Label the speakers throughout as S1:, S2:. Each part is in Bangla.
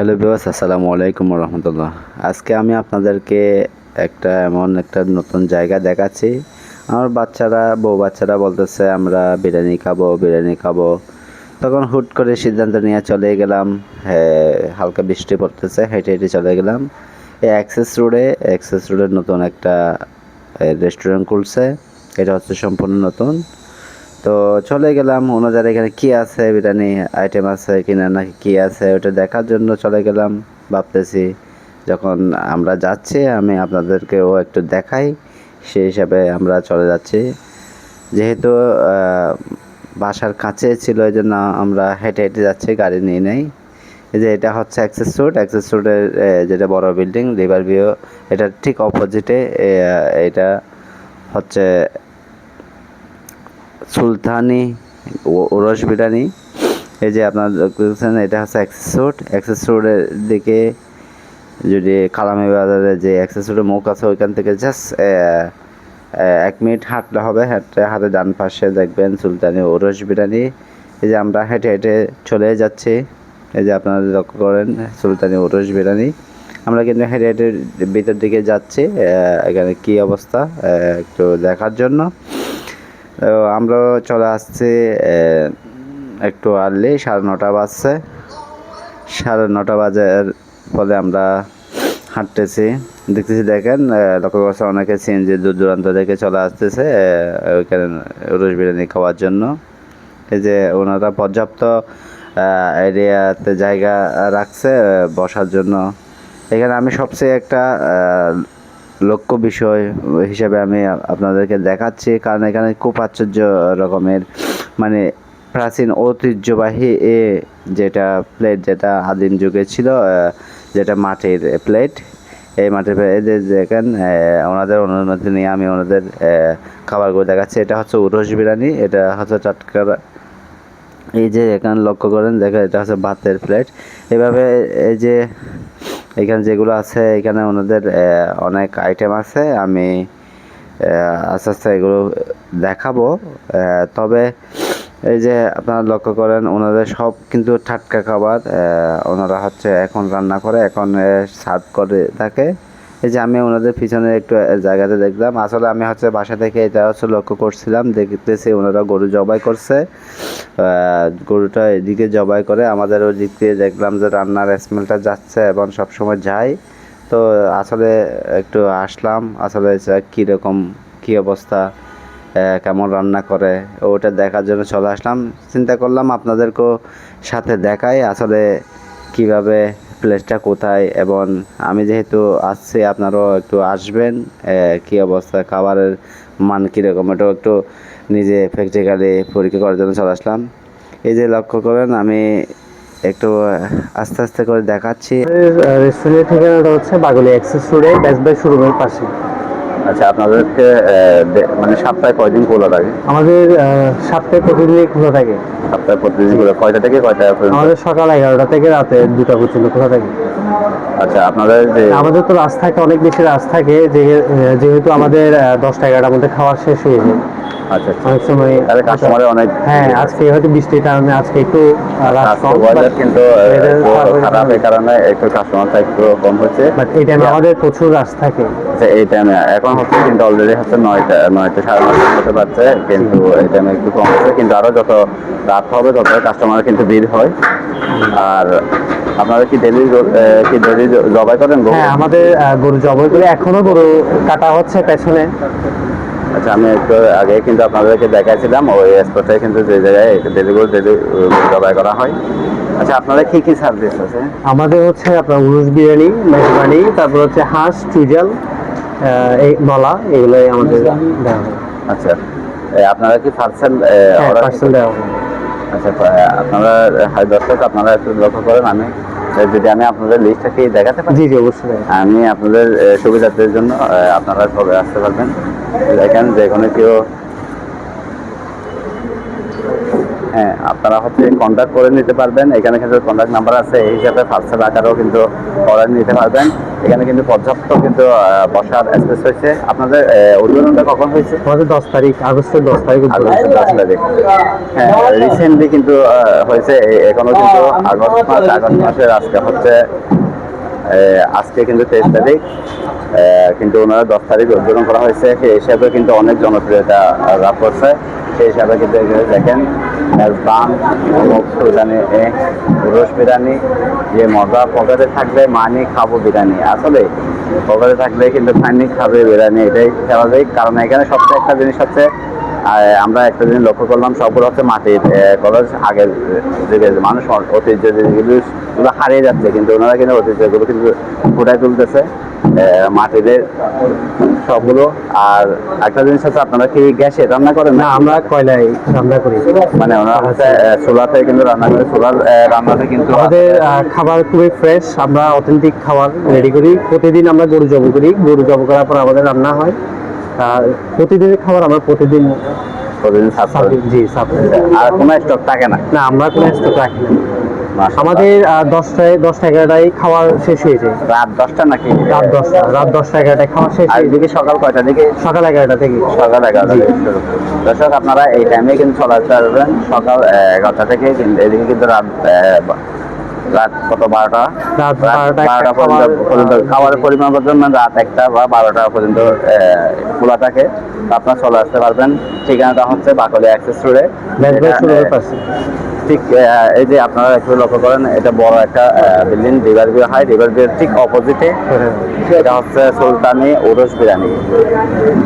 S1: হ্যালো বিবাস আসসালামু আলাইকুম রহমতুল্লাহ আজকে আমি আপনাদেরকে একটা এমন একটা নতুন জায়গা দেখাচ্ছি। আমার বাচ্চারা, বউ বাচ্চারা বলতেছে, আমরা বিরিয়ানি খাব বিরিয়ানি খাব। তখন হুট করে সিদ্ধান্ত নিয়ে চলে গেলাম। হালকা বৃষ্টি পড়তেছে, হেঁটে হেঁটে চলে গেলাম। এই অ্যাক্সেস রোডে অ্যাক্সেস রোডের নতুন একটা রেস্টুরেন্ট খুলছে। এটা হচ্ছে সম্পূর্ণ নতুন। তো চলে গেলাম, ওনাদের এখানে কি আছে বিরিয়ানি আইটেম আছে কিনা, নাকি কি আছে, ওটা দেখার জন্য চলে গেলাম, ভাবতেছি যখন আমরা যাচ্ছি, আমি আপনাদেরকেও একটু দেখাই, সেই হিসাবে আমরা চলে যাচ্ছি। যেহেতু বাসার কাছে ছিল এই জন্য আমরা হেঁটে হেঁটে যাচ্ছি, গাড়ি নিয়ে নেই। যে এটা হচ্ছে অ্যাক্সেস রোড অ্যাক্সেস রোডের যেটা বড় বিল্ডিং রিভার ভিউ এটার ঠিক অপোজিটে এটা হচ্ছে সুলতানি ওরস বিরিয়ানি এই যে আপনার দেখতেছেন এটা হচ্ছে অ্যাক্সেস রোড অ্যাক্সেস রোডের দিকে যদি কালামি বাজারে যে অ্যাক্সেস রোডের মুখ আছে, ওইখান থেকে জাস্ট এক মিনিট হাঁটলে হবে। হাঁটতে হাতে ডান পাশে দেখবেন সুলতানি ওরস বিরিয়ানি এই যে আমরা হেঁটে হেঁটে চলে যাচ্ছি। এই যে আপনারা লক্ষ্য করেন, সুলতানি ওরস বিরিয়ানি আমরা কিন্তু হেঁটে হেঁটে ভিতর দিকে যাচ্ছি। এখানে কি অবস্থা? একটু দেখার জন্য। তো আমরা চলে আসছি একটু আর্লি সাড়ে নটা বাজছে। সাড়ে নটা বাজার ফলে আমরা হাঁটতেছি। দেখতেছি, দেখেন লক্ষ্য করছে অনেকে সিএনজি দূর দূরান্ত থেকে চলে আসতেছে ওইখানে রোজ বিরিয়ানি খাওয়ার জন্য। এই যে ওনারা পর্যাপ্ত এরিয়াতে জায়গা রাখছে বসার জন্য। এখানে আমি সবচেয়ে একটা লক্ষ্য বিষয় হিসাবে আমি আপনাদেরকে দেখাচ্ছি, কারণ এখানে খুব আশ্চর্য রকমের মানে প্রাচীন ঐতিহ্যবাহী এ যেটা প্লেট যেটা আদিম যুগে ছিল যেটা মাটির প্লেট এই মাটির যে দেখেন ওনাদের অনুমতি নিয়ে আমি ওনাদের খাবারগুলো দেখাচ্ছি। এটা হচ্ছে উরস বিরিয়ানি, এটা হচ্ছে টাটকা এই যে এখানে লক্ষ্য করেন, দেখেন এটা হচ্ছে ভাতের প্লেট এভাবে এই যে এখানে যেগুলো আছে, এখানে ওনাদের অনেক আইটেম আছে। আমি আস্তে আস্তে এগুলো দেখাবো। তবে এই যে আপনারা লক্ষ্য করেন, ওনাদের সব কিন্তু ঠাটকা খাবার। ওনারা হচ্ছে এখন রান্না করে, এখন সার্ভ করে থাকে। এই যে আমি ওনাদের পিছনে একটু জায়গাতে দেখলাম। আসলে আমি হচ্ছে বাসা থেকে এটা হচ্ছে লক্ষ্য করছিলাম, দেখতেছি ওনারা গরু জবাই করছে। গরুটা এদিকে জবাই করে আমাদের দিক দিয়ে দেখলাম যে রান্নার স্মেলটা যাচ্ছে এবং সবসময় যায়। তো আসলে একটু আসলাম, আসলে কীরকম, কী অবস্থা কেমন রান্না করে, ওটা দেখার জন্য চলে আসলাম। চিন্তা করলাম আপনাদেরকেও সাথে দেখাই, আসলে কীভাবে প্লেসটা কোথায় এবং আমি যেহেতু আসছি, আপনারাও একটু আসবেন কি অবস্থা, খাবারের মান কীরকম এটাও একটু নিজে প্র্যাকটিক্যালি পরীক্ষা করার জন্য চলে আসলাম। এই যে লক্ষ্য করেন, আমি একটু আস্তে আস্তে করে দেখাচ্ছি।
S2: রেস্টুরেন্টের ঠিকানাটা হচ্ছে বাগুলি এক্সেস রোডে ব্যাস বাই শোরুমের পাশে।
S1: আচ্ছা আপনাদেরকে মানে সপ্তাহে কয়দিন খোলা থাকে?
S2: আমাদের সপ্তাহে প্রতিদিনই খোলা থাকে।
S1: সপ্তাহে প্রতিদিন খোলা। কয়টা থেকে কয়টা
S2: আমাদের সকাল এগারোটা থেকে রাতে দুটা পর্যন্ত খোলা থাকে।
S1: আচ্ছা আপনাদের যে
S2: আমাদের তো রাত থাকে অনেক বেশি রাত থাকে যেহেতু আমাদের দশটা এগারোটার মধ্যে খাওয়া শেষ হয়ে যায়।
S1: আচ্ছা
S2: অনেক সময়
S1: তাহলে কাস্টমারের অনেক
S2: হ্যাঁ আজকে হয়তো বৃষ্টির কারণে আজকে একটু আহ, রাত
S1: আজকে
S2: কম
S1: ওয়েদার কিন্তু আহ,
S2: weather
S1: একটু
S2: খারাপ
S1: খারাপ
S2: গেছে।
S1: এই কারণে একটু কাস্টমারটা একটু কম হচ্ছে।
S2: বাট এই টাইমে আমাদের প্রচুর রাত থাকে।
S1: আচ্ছা এই টাইমে এখন হচ্ছে কিন্তু অলরেডি হচ্ছে নয়টা নয়টা সাড়ে নয়টা হতে পারছে কিন্তু এই টাইমে একটু কম হচ্ছে কিন্তু আরও যত রাত হবে তত কাস্টমার কিন্তু ভিড় হয়। আর আপনারা কি ডেলি কি ডেলি জবাই করেন গরু?
S2: হ্যাঁ আমাদের গরু জবাই করে এখনও গরু কাটা হচ্ছে পেছনে।
S1: আচ্ছা আমি একটু আগে কিন্তু আপনাদেরকে দেখাইছিলাম ওই স্পটে কিন্তু যে জায়গায় ডেলি গরু ডেলি জবাই করা হয়। আচ্ছা আপনারা কি কি সার্ভিস আছে
S2: আমাদের হচ্ছে আপনার উরুস বিরিয়ানি মেজবানি তারপর হচ্ছে হাঁস চুজাল এই নলা এগুলোই আমাদের
S1: আচ্ছা আপনারা কি পার্সেল
S2: হ্যাঁ
S1: অর্ডার
S2: পার্সেল দেওয়া হয়।
S1: আচ্ছা আপনারা হাই দর্শক আপনারা একটু লক্ষ্য করেন আমি যদি আমি আপনাদের লিস্টটা কি দেখাতে পারি?
S2: জি জি অবশ্যই
S1: আমি আপনাদের সুবিধার্থের জন্য আপনারা সবাই আসতে পারবেন। দেখেন যে কেউ
S3: হ্যাঁ আপনারা হচ্ছে কন্ট্যাক্ট করে নিতে পারবেন। এখানে কিন্তু কন্ট্যাক্ট নাম্বার আছে এই হিসাবে পার্সেল আকারেও কিন্তু অর্ডার নিতে পারবেন। এখানে কিন্তু পর্যাপ্ত কিন্তু বসার স্পেস হয়েছে আপনাদের উদ্বোধনটা কখন হয়েছে?
S2: আমাদের দশ তারিখ আগস্টের দশ তারিখ উদ্বোধন।
S3: দশ তারিখ হ্যাঁ রিসেন্টলি কিন্তু হয়েছে। এ- এখনও কিন্তু আগস্ট মাস আগস্ট মাসের আজকে হচ্ছে আজকে কিন্তু তেইশ তারিখ। আহ, কিন্তু ওনারা দশ তারিখ উদ্বোধন করা হয়েছে। সেই হিসাবে কিন্তু অনেক জনপ্রিয়তা লাভ করছে। সেই হিসাবে কিন্তু এখানে দেখেন মেজবান মোমো সুলতানি রোস বিরিয়ানি, যে মজা, পকেটে থাকলে মানি খাব বিরিয়ানি। আসলে পকেটে থাকলে কিন্তু ফানি খাবে বিরিয়ানি, এটাই স্বাভাবিক। কারণ এখানে সবচেয়ে একটা জিনিস হচ্ছে আমরা একটা জিনিস লক্ষ্য করলাম, সবগুলো হচ্ছে মাটির কলেজ আগের যুগের মানুষ ঐতিহ্য যেগুলো হারিয়ে যাচ্ছে, কিন্তু ওনারা কিন্তু ঐতিহ্যগুলো কিন্তু ফুটাই তুলতেছে। মাটিদের সবগুলো। আর একটা জিনিস হচ্ছে আপনারা কি গ্যাসে রান্না করেন
S2: না আমরা কয়লায় রান্না করি।
S3: মানে ওনারা হচ্ছে চুলাতে কিন্তু রান্না করে আহ, রান্নাতে কিন্তু
S2: আমাদের খাবার খুবই ফ্রেশ আমরা অথেন্টিক খাবার রেডি করি। প্রতিদিন আমরা গরু জব করি। গরু জব করার পর আমাদের রান্না হয়। আর প্রতিদিনের খাবার আমরা প্রতিদিন
S3: প্রতিদিন
S2: জি
S3: আর কোনো স্টক থাকে না?
S2: না আমরা কোনো স্টক রাখি না। আমাদের দশটায় দশটা এগারোটায় খাওয়ার শেষ হয়ে যায়।
S3: রাত দশটা নাকি?
S2: রাত দশটা রাত দশটা এগারোটায় খাওয়া শেষ
S3: আর এদিকে সকাল কয়টা দিকে?
S2: সকাল এগারোটা থেকে।
S3: সকাল এগারোটা দর্শক আপনারা এই টাইমে কিন্তু চলে আসতে পারবেন সকাল এগারোটা থেকে কিন্তু এদিকে কিন্তু রাত রাত কত? বারোটা?
S2: বারোটা
S3: পর্যন্ত
S2: খাবার-
S3: পরিমাণ পর্যন্ত রাত একটা বা বারোটা পর্যন্ত খোলা থাকে। আপনার চলে আসতে পারবেন। ঠিকানাটা হচ্ছে বাকলে অ্যাক্সেস রোডে ঠিক এই যে আপনারা একটু লক্ষ্য করেন, এটা বড় একটা building river view high river ভিউর ঠিক অপোজিটে এটা হচ্ছে সুলতানি ওরস বিরিয়ানি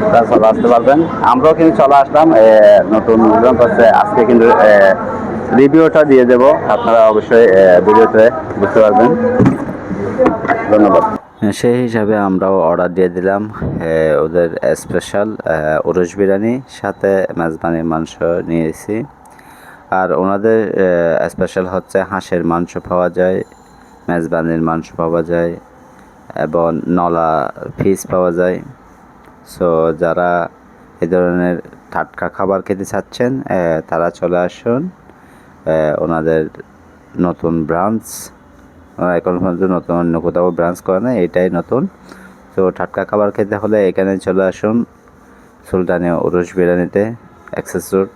S3: আপনারা চলে আসতে পারবেন। আমরাও কিন্তু চলে আসলাম নতুন হচ্ছে আজকে কিন্তু রিভিউটা দিয়ে দেব। আপনারা অবশ্যই ভিডিওতে বুঝতে পারবেন। ধন্যবাদ। সেই হিসাবে আমরাও অর্ডার দিয়ে দিলাম ওদের স্পেশাল ওরস বিরিয়ানি সাথে মেজবানির মাংস নিয়েছি। আর ওনাদের স্পেশাল হচ্ছে হাঁসের মাংস পাওয়া যায়, মেজবানির মাংস পাওয়া যায় এবং নলা ফিস পাওয়া যায়। সো যারা এ ধরনের টাটকা খাবার খেতে চাচ্ছেন তারা চলে আসুন। ওনাদের নতুন ব্রাঞ্চ এখন পর্যন্ত নতুন, অন্য কোথাও ব্রাঞ্চ করে না এটাই নতুন। তো টাটকা খাবার খেতে হলে এখানে চলে আসুন সুলতানি উরুস বিরিয়ানিতে অ্যাক্সেস রোড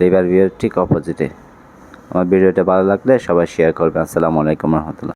S3: রিভার ভিউর ঠিক অপোজিটে। আমার ভিডিওটা ভালো লাগলে সবাই শেয়ার করবেন। আসসালামু আলাইকুম রহমতুল্লাহ।